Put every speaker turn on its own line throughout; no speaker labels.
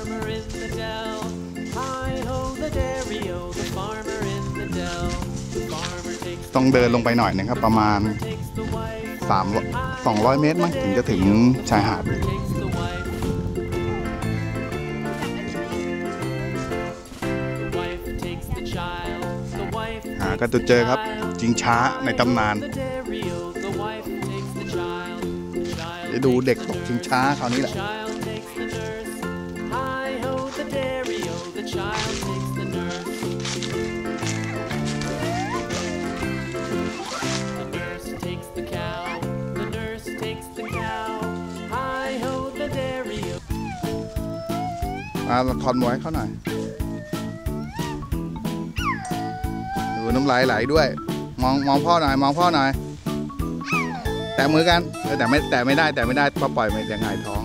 farmer in the dell. Hi ho the dairy o, the farmer in the dell. The farmer takes
ต้องเดินลงไปหน่อยหนึงครับ ประมาณ takes the wife, 3 200 เมตรมั้งถึงจะถึงชายหาด takes the wife. The wife takes the child. The wife หาก็จะเจอครับจิงช้าในตำนาน the dairy o, the wife takes the child. The child ได้ดูเด็กตกชิงช้าคราวนี้แหละ child takes the nurse. มาถอนหมวยเขาหน่อย ดูน้ำลายไหลด้วย มองมองพ่อหน่อย มองพ่อหน่อย แตะมือกัน แต่ไม่แต่ไม่ได้แต่ไม่ได้เพราะปล่อยมันจะหงายท้อง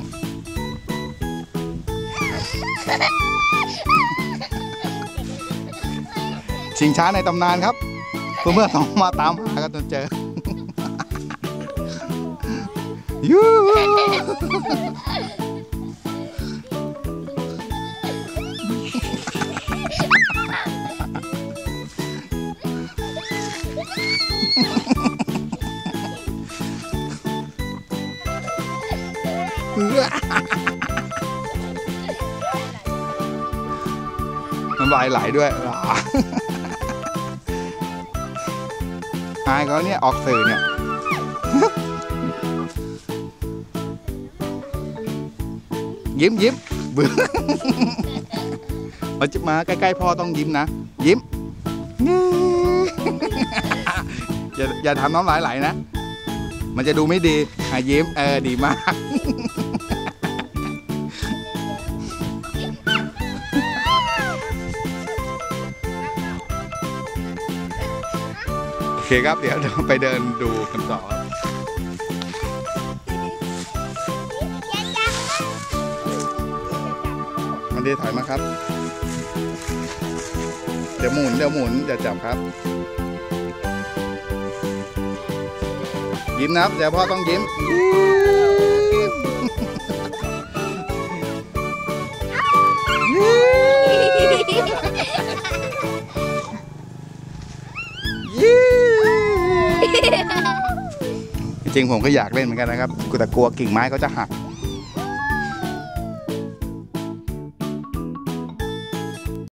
ชิงช้าในตำนานครับเพื่อนๆต้องมาตามหากันจนเจอยู น้ำลายไหลด้วยอายเขาเนี่ยออกสื่อเนี่ยยิ้มยิ้มเบื่อมาจะมาใกล้ๆพ่อต้องยิ้มนะ ยิ้มอย่าอย่าทำน้ำลายไหลนะ มันจะดูไม่ดีอะยิ้มเออดีมาก เคครับ เดี๋ยวเราไปเดินดูกันต่อบมันดีถอยมาครับ เดี๋ยวหมุนเดี๋ยวหมุนอย่าจับครับ ยิ้มนะครับเดี๋ยวพ่อต้องยิ้ม จริงผมก็อยากเล่นเหมือนกันนะครับแต่กลัวกิ่งไม้เขาจะหัก